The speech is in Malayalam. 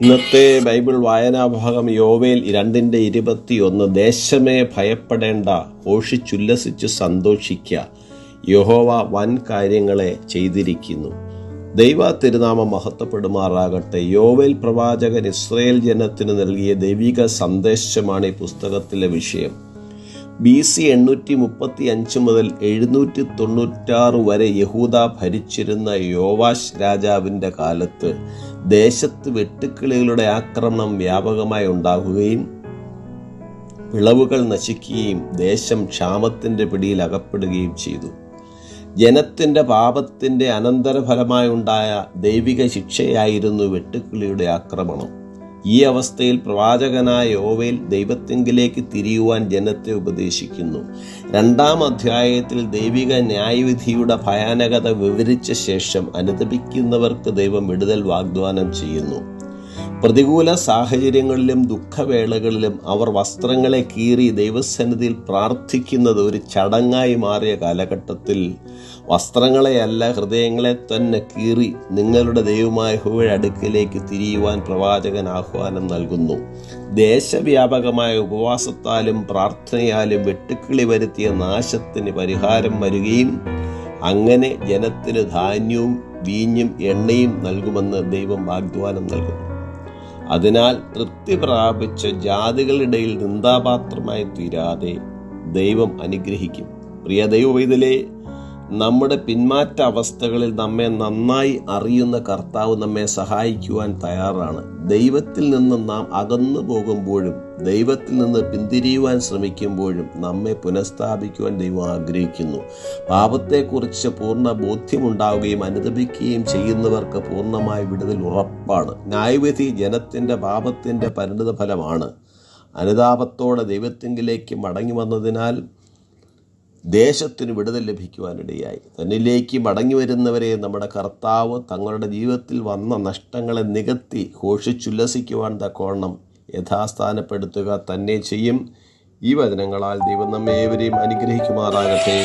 ഇന്നത്തെ ബൈബിൾ വായനാഭാഗം യോവേൽ രണ്ടിന്റെ ഇരുപത്തിയൊന്ന്. ദേശമേ ഭയപ്പെടേണ്ട ഘോഷിച്ചുല്ലസിച്ച് സന്തോഷിക്ക. യഹോവ വൻ കാര്യങ്ങളെ ചെയ്തിരിക്കുന്നു. ദൈവ തിരുനാമം മഹത്വപ്പെടുമാറാകട്ടെ. യോവേൽ പ്രവാചകൻ ഇസ്രയേൽ ജനത്തിന് നൽകിയ ദൈവിക സന്ദേശമാണ് ഈ പുസ്തകത്തിലെ വിഷയം. ബി സി എണ്ണൂറ്റി മുപ്പത്തി അഞ്ച് മുതൽ എഴുന്നൂറ്റി തൊണ്ണൂറ്റാറ് വരെ യഹൂദ ഭരിച്ചിരുന്ന യോവാഷ് രാജാവിന്റെ കാലത്ത് ദേശത്ത് വെട്ടുക്കിളികളുടെ ആക്രമണം വ്യാപകമായി ഉണ്ടാകുകയും വിളവുകൾ നശിക്കുകയും ദേശം ക്ഷാമത്തിന്റെ പിടിയിൽ അകപ്പെടുകയും ചെയ്തു. ജനത്തിന്റെ പാപത്തിന്റെ അനന്തരഫലമായുണ്ടായ ദൈവിക ശിക്ഷയായിരുന്നു വെട്ടുക്കിളിയുടെ ആക്രമണം. ഈ അവസ്ഥയിൽ പ്രവാചകനായ യോവേൽ ദൈവത്തെങ്കിലേക്ക് തിരിയുവാൻ ജനത്തെ ഉപദേശിക്കുന്നു. രണ്ടാം അധ്യായത്തിൽ ദൈവിക ന്യായവിധിയുടെ ഭയാനകത വിവരിച്ച ശേഷം അനുദപിക്കുന്നവർക്ക് ദൈവം വിടുതൽ വാഗ്ദാനം ചെയ്യുന്നു. പ്രതികൂല സാഹചര്യങ്ങളിലും ദുഃഖവേളകളിലും അവർ വസ്ത്രങ്ങളെ കീറി ദൈവസന്നിധിയിൽ പ്രാർത്ഥിക്കുന്നത് ഒരു ചടങ്ങായി മാറിയ കാലഘട്ടത്തിൽ വസ്ത്രങ്ങളെയല്ല ഹൃദയങ്ങളെ തന്നെ കീറി നിങ്ങളുടെ ദൈവമായ ഹുവയുടെ അടുക്കിലേക്ക് തിരിയുവാൻ പ്രവാചകൻ ആഹ്വാനം നൽകുന്നു. ദേശവ്യാപകമായ ഉപവാസത്താലും പ്രാർത്ഥനയാലും വെട്ടുക്കിളി വരുത്തിയ നാശത്തിന് പരിഹാരം വരികയും അങ്ങനെ ജനത്തിന് ധാന്യവും വീഞ്ഞും എണ്ണയും നൽകുമെന്ന് ദൈവം വാഗ്ദാനം നൽകുന്നു. അതിനാൽ തൃപ്തി പ്രാപിച്ച ജാതികളിടയിൽ നിന്ദാപാത്രമായി തീരാതെ ദൈവം അനുഗ്രഹിക്കും. പ്രിയ ദൈവവൈതലേ നമ്മുടെ പിന്മാറ്റ അവസ്ഥകളിൽ നമ്മെ നന്നായി അറിയുന്ന കർത്താവ് നമ്മെ സഹായിക്കുവാൻ തയ്യാറാണ്. ദൈവത്തിൽ നിന്ന് നാം അകന്നു പോകുമ്പോഴും ദൈവത്തിൽ നിന്ന് പിന്തിരിയുവാൻ ശ്രമിക്കുമ്പോഴും നമ്മെ പുനഃസ്ഥാപിക്കുവാൻ ദൈവം ആഗ്രഹിക്കുന്നു. പാപത്തെക്കുറിച്ച് പൂർണ ബോധ്യമുണ്ടാവുകയും അനുദപിക്കുകയും ചെയ്യുന്നവർക്ക് പൂർണമായ വിടുതൽ ഉറപ്പാണ്. ന്യായവിധി ജനത്തിന്റെ പാപത്തിന്റെ പരിണിത ഫലമാണ് അനുതാപത്തോടെ ദൈവത്തിങ്കിലേക്ക് മടങ്ങി വന്നതിനാൽ ദേശത്തിന് വിടുതൽ ലഭിക്കുവാനിടയായി. തന്നിലേക്ക് മടങ്ങി വരുന്നവരെ നമ്മുടെ കർത്താവ് തങ്ങളുടെ ജീവിതത്തിൽ വന്ന നഷ്ടങ്ങളെ നികത്തി ഘോഷിച്ചുല്ലസിക്കുവാൻ തക്കോണം യഥാസ്ഥാനപ്പെടുത്തുക തന്നെ ചെയ്യും. ഈ വചനങ്ങളാൽ ദൈവം നമ്മെ ഏവരെയും അനുഗ്രഹിക്കുമാറാകട്ടെ.